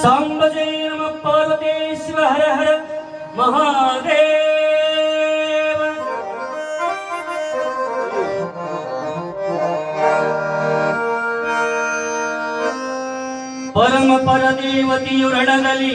सांबजे नम पार्वतेश्व हर हर महादेव। परम परदेवती उरणगली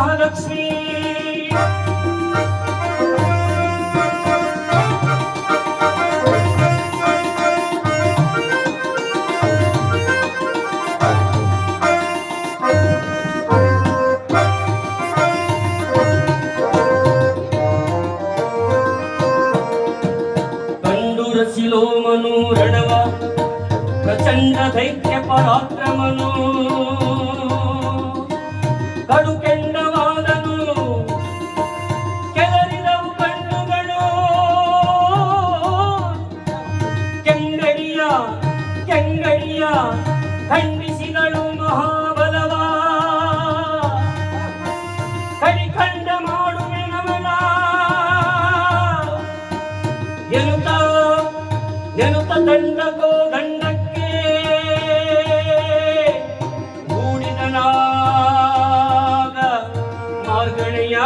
ಮಹಾಲಕ್ಷ್ಮಿ. ಮಹಾಲಕ್ಷ್ಮಿ ಕಂಡು ರಸಿಲೋಮನು ರಣವ ಪ್ರಚಂಡ ದೈತ್ಯ ಪರಾಕ್ರಮನು. ಕಡು ದಂಡಕೋ ದಂಡಕ್ಕೆ ಗೂಡಿದನಾಗ ಮಾರ್ಗಣೆಯ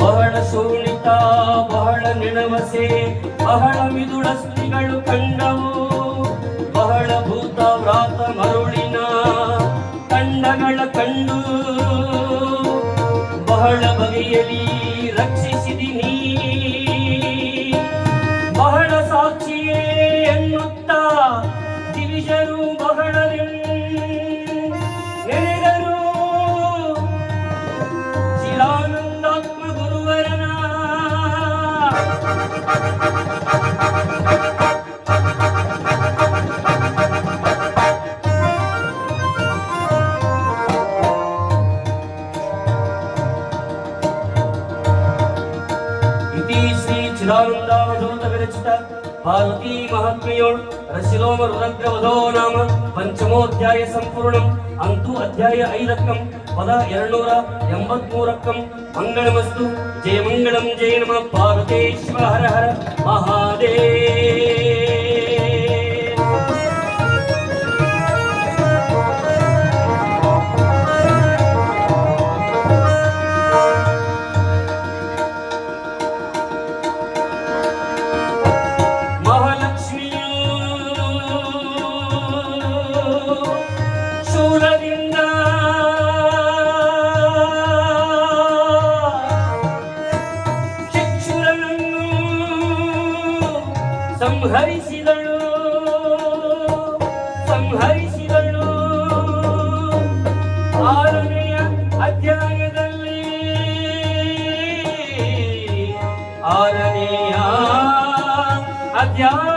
ಬಹಳ ಶೋಣಿತ ಬಹಳ ನೆನವಸೆ ಬಹಳ ಮಿದುಳ ಸ್ತ್ರೀಗಳು ઉત્તમ રાત મરુ ವಿರಚಿತ ಪಾರ್ವತಿ ಮಹಾತ್ಮೆಯೋಳ್ ರಶಿಲೋಮ ರುದ್ರವಧೋ ನಾಮ ಪಂಚಮೋಧ್ಯಾಯ ಸಂಪೂರ್ಣಂ ಅಂತೂ ಅಧ್ಯಾಯ ಐದಕ್ಕಂ ಪದ ಎರಡ್ನೂರ ಎಂಬತ್ಮೂರಕ್ಕಂ ಮಂಗಳಮಸ್ತು ಜಯ ಮಂಗಳಂ ಜಯ ನಮ ಪಾರ್ವತೇಶ್ವರ ಹರ ಹರ ಮಹಾದೇವ ಸಂಹರಿಸಿದಳು. ಸಂಹರಿಸಿದಳು. ಆರನೆಯ ಅಧ್ಯಾಯದಲ್ಲಿ ಆರನೆಯ ಅಧ್ಯಾಯದಲ್ಲಿ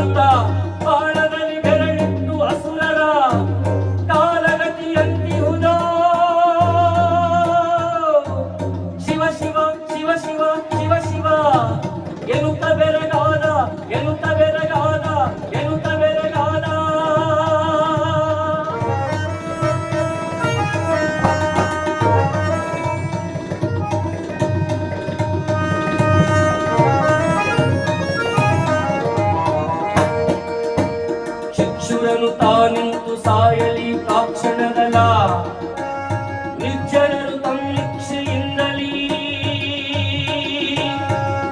Santa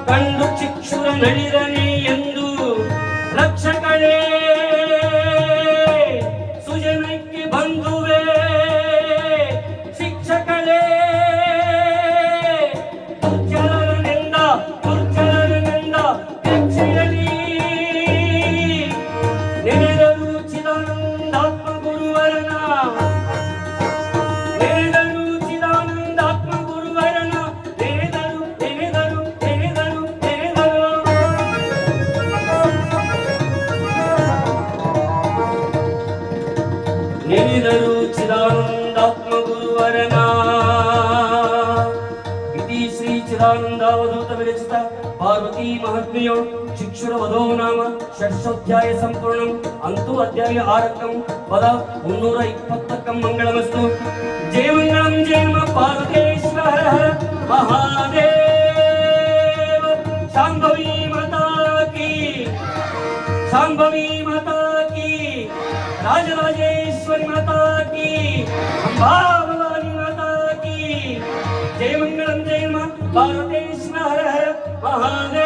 ಬಂದು ಚಿಕ್ಷುರ ನಳಿರನೆಯ ಶ್ರೀ ಚಿದಾನಂದಾವಧೂತ ವಿರಚಿತ ಪಾರ್ವತಿ ಮಹಾತ್ಮೆಯೋ ಶಿಕ್ಷುರ ವಧೋ ನಾಮ ಷಡ್ಶೋಧ್ಯಾಯ ಸಂಪೂರ್ಣಂ ಅಂತೂ ಅಧ್ಯಾಯ ಆರಕ್ಕಂ ಪದ ಮುನ್ನೂರ ಇಪ್ಪತ್ತಕ್ಕಂ ಮಂಗಳಮಸ್ತು ಜಯ ಮಂಗಳಂ ಜಯಮ ಪಾರ್ವತೇಶ್ವರ ಹರ ಮಹಾದೇವ ಶಾಂಭವಿ ಮಾತಾ ಕೀ शांभवी माता की राजराजेश्वरी माता की अंबा Amen.